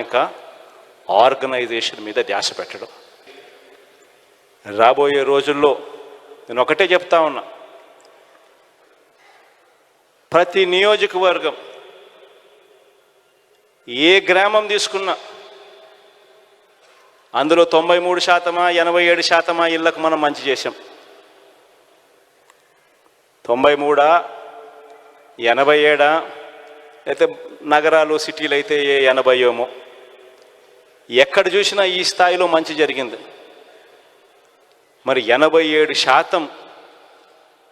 యొక్క ఆర్గనైజేషన్ మీద ధ్యాస పెట్టడం. రాబోయే రోజుల్లో నేను ఒకటే చెప్తా ఉన్నా. ప్రతి నియోజకవర్గం ఏ గ్రామం తీసుకున్నా అందులో తొంభై మూడు శాతమా ఎనభై ఏడు శాతమా ఇళ్ళకు మనం మంచి చేసాం తొంభై మూడా ఎనభై ఏడా అయితే నగరాలు సిటీలు అయితే ఏ ఎనభై ఏమో ఎక్కడ చూసినా ఈ స్థాయిలో మంచి జరిగింది. మరి ఎనభై ఏడు శాతం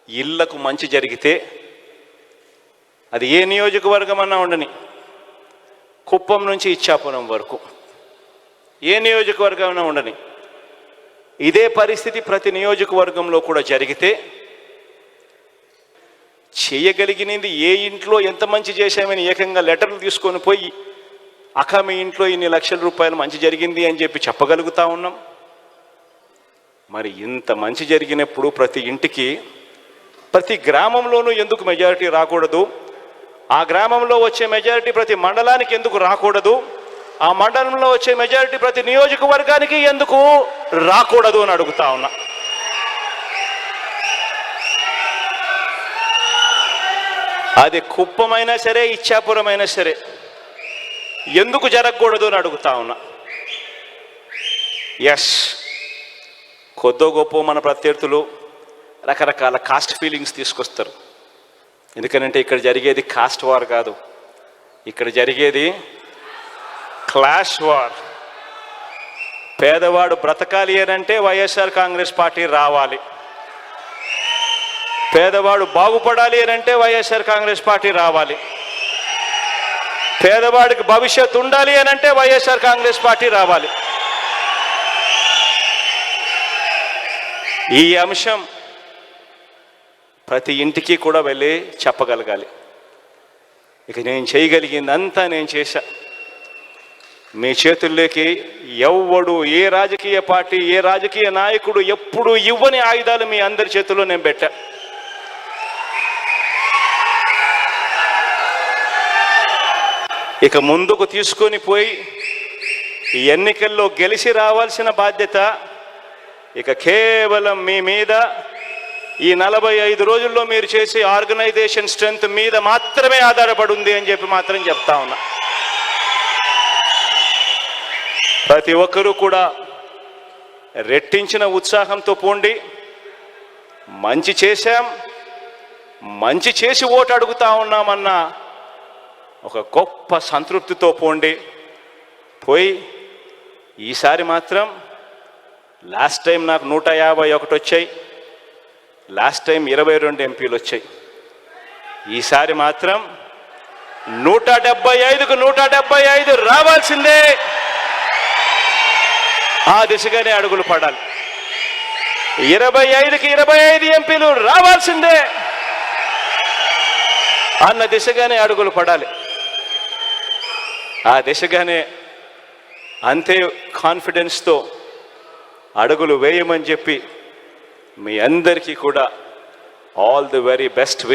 ఇళ్ళకు మంచి జరిగితే అది ఏ నియోజకవర్గం అన్నా ఉండని కుప్పం నుంచి ఇచ్చాపురం వరకు. ఏ నియోజకవర్గమైనా ఉండని. ఇదే పరిస్థితి ప్రతి నియోజకవర్గంలో కూడా జరిగితే చేయగలిగినది ఏ ఇంట్లో ఎంత మంచి చేశామని ఏకంగా లెటర్లు తీసుకొని పోయి అక్క మీ ఇంట్లో ఇన్ని లక్షల రూపాయలు మంచి జరిగింది అని చెప్పి చెప్పగలుగుతా ఉన్నాం. మరి ఇంత మంచి జరిగినప్పుడు ప్రతి ఇంటికి ప్రతి గ్రామంలోనూ ఎందుకు మెజారిటీ రాకూడదు? ఆ గ్రామంలో వచ్చే మెజారిటీ ప్రతి మండలానికి ఎందుకు రాకూడదు? ఆ మండలంలో వచ్చే మెజారిటీ ప్రతి నియోజకవర్గానికి ఎందుకు రాకూడదు అని అడుగుతా ఉన్నా. అది కుప్పమైనా సరే ఇచ్చాపురమైనా సరే ఎందుకు జరగకూడదు అని అడుగుతా ఉన్నా. ఎస్ కొద్దో గొప్ప మన ప్రత్యర్థులు రకరకాల కాస్ట్ ఫీలింగ్స్ తీసుకొస్తారు. ఎందుకనంటే ఇక్కడ జరిగేది కాస్ట్ వార్ కాదు. ఇక్కడ జరిగేది క్లాష్ వార్ పేదవాడు బ్రతకాలి అనంటే వైఎస్ఆర్ కాంగ్రెస్ పార్టీ రావాలి. పేదవాడు బాగుపడాలి అనంటే వైఎస్ఆర్ కాంగ్రెస్ పార్టీ రావాలి. పేదవాడికి భవిష్యత్తు ఉండాలి అని అంటే వైఎస్ఆర్ కాంగ్రెస్ పార్టీ రావాలి. ఈ అంశం ప్రతి ఇంటికి కూడా వెళ్ళి చెప్పగలగాలి. ఇక నేను చేయగలిగిందంతా నేను చేశా. మీ చేతుల్లోకి ఎవ్వడు ఏ రాజకీయ పార్టీ ఏ రాజకీయ నాయకుడు ఎప్పుడు ఇవ్వని ఆయుధాలు మీ అందరి చేతుల్లో నేను పెట్టా. ఇక ముందుకు తీసుకొని పోయి ఈ ఎన్నికల్లో గెలిచి రావాల్సిన బాధ్యత ఇక కేవలం మీ మీద. ఈ నలభై ఐదు రోజుల్లో మీరు చేసే ఆర్గనైజేషన్ స్ట్రెంగ్త్ మీద మాత్రమే ఆధారపడి ఉంది అని చెప్పి మాత్రం చెప్తా ఉన్నా. ప్రతి ఒక్కరూ కూడా రెట్టించిన ఉత్సాహంతో పోండి. మంచి చేశాం. మంచి చేసి ఓటు అడుగుతా ఉన్నామన్నా ఒక గొప్ప సంతృప్తితో పోండి. పోయి ఈసారి మాత్రం లాస్ట్ టైం నాకు నూట యాభై ఒకటి వచ్చాయి. లాస్ట్ టైం ఇరవై రెండు ఎంపీలు వచ్చాయి. ఈసారి మాత్రం నూట డెబ్బై ఐదుకు నూట డెబ్బై ఐదు రావాల్సిందే. ఆ దిశగానే అడుగులు పడాలి. ఇరవై ఐదుకి ఇరవై ఐదు ఎంపీలు రావాల్సిందే. అన్న దిశగానే అడుగులు పడాలి. ఆ దిశగానే అంతే కాన్ఫిడెన్స్తో అడుగులు వేయమని చెప్పి మీ అందరికీ కూడా ఆల్ ది వెరీ బెస్ట్